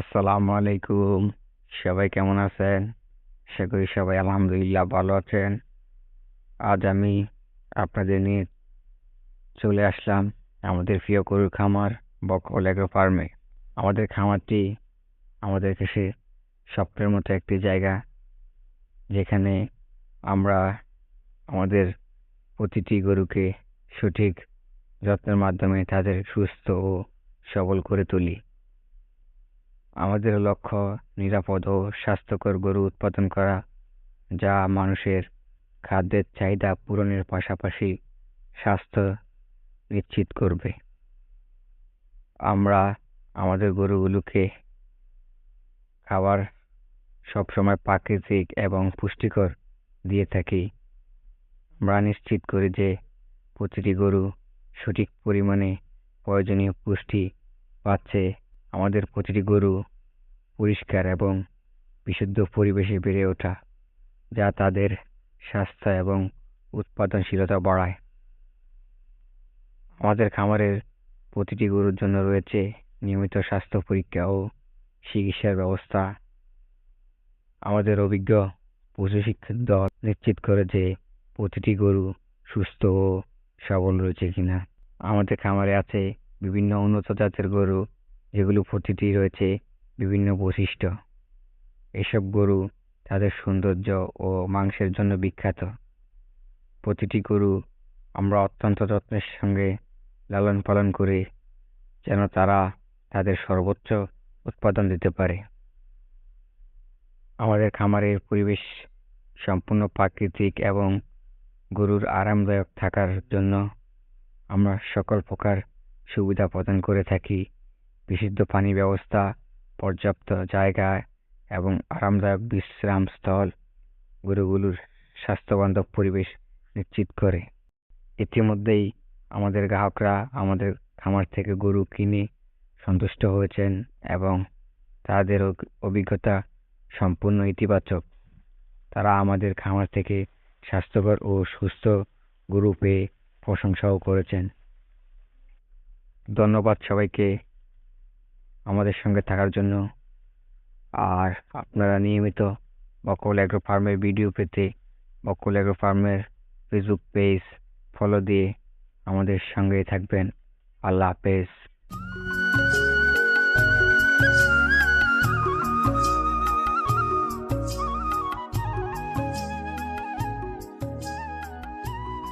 আসসালামু আলাইকুম। সবাই কেমন আছেন? আশা করি সবাই আলহামদুলিল্লাহ ভালো আছেন। আজ আমি আপনাদের নিয়ে চলে আসলাম আমাদের প্রিয় গরুর খামার বকল ফার্মে। আমাদের খামারটি আমাদের কাছে স্বপ্নের মতো একটি জায়গা, যেখানে আমরা আমাদের প্রতিটি গরুকে সঠিক যত্নের মাধ্যমে তাদের সুস্থ ও সবল করে তুলি। আমাদের লক্ষ্য নিরাপদ ও স্বাস্থ্যকর গরু উৎপাদন করা, যা মানুষের খাদ্যের চাহিদা পূরণের পাশাপাশি স্বাস্থ্য নিশ্চিত করবে। আমরা আমাদের গরুগুলোকে খাবার সবসময় প্রাকৃতিক এবং পুষ্টিকর দিয়ে থাকি। আমরা নিশ্চিত করি যে প্রতিটি গরু সঠিক পরিমাণে প্রয়োজনীয় পুষ্টি পাচ্ছে আমাদের প্রতিটি গরু পরিষ্কার এবং বিশুদ্ধ পরিবেশে বেড়ে ওঠা, যা তাদের স্বাস্থ্য এবং উৎপাদনশীলতা বাড়ায়। আমাদের খামারের প্রতিটি গরুর জন্য রয়েছে নিয়মিত স্বাস্থ্য পরীক্ষা ও চিকিৎসার ব্যবস্থা। আমাদের অভিজ্ঞ পশু শিক্ষক দল নিশ্চিত করে যে প্রতিটি গরু সুস্থ ও সবল রয়েছে কিনা। আমাদের খামারে আছে বিভিন্ন উন্নত জাতের গরু যেগুলো প্রতিটি রয়েছে বিভিন্ন বৈশিষ্ট্য। এসব গরু তাদের সৌন্দর্য ও মাংসের জন্য বিখ্যাত। প্রতিটি গরু আমরা অত্যন্ত যত্নের সঙ্গে লালন পালন করে, যেন তারা তাদের সর্বোচ্চ উৎপাদন দিতে পারে। আমাদের খামারের পরিবেশ সম্পূর্ণ প্রাকৃতিক এবং গরুর আরামদায়ক থাকার জন্য আমরা সকল প্রকার সুবিধা প্রদান করে থাকি। বিশুদ্ধ পানি ব্যবস্থা, পর্যাপ্ত জায়গা এবং আরামদায়ক বিশ্রাম স্থল গরুগুলোর স্বাস্থ্যবান্ধব পরিবেশ নিশ্চিত করে। ইতিমধ্যেই আমাদের গ্রাহকরা আমাদের খামার থেকে গরু কিনে সন্তুষ্ট হয়েছেন এবং তাদের অভিজ্ঞতা সম্পূর্ণ ইতিবাচক। তারা আমাদের খামার থেকে স্বাস্থ্যকর ও সুস্থ গরু পেয়ে প্রশংসাও করেছেন। ধন্যবাদ সবাইকে। আমাদের সঙ্গে থাকার জন্য। আর আপনারা নিয়মিত বকল অ্যাগ্রো ফার্মের ভিডিও পেতে বকল অ্যাগ্রো ফার্মের ফেসবুক পেজ ফলো দিয়ে আমাদের সঙ্গেই থাকবেন। আল্লাহ হাফেজ।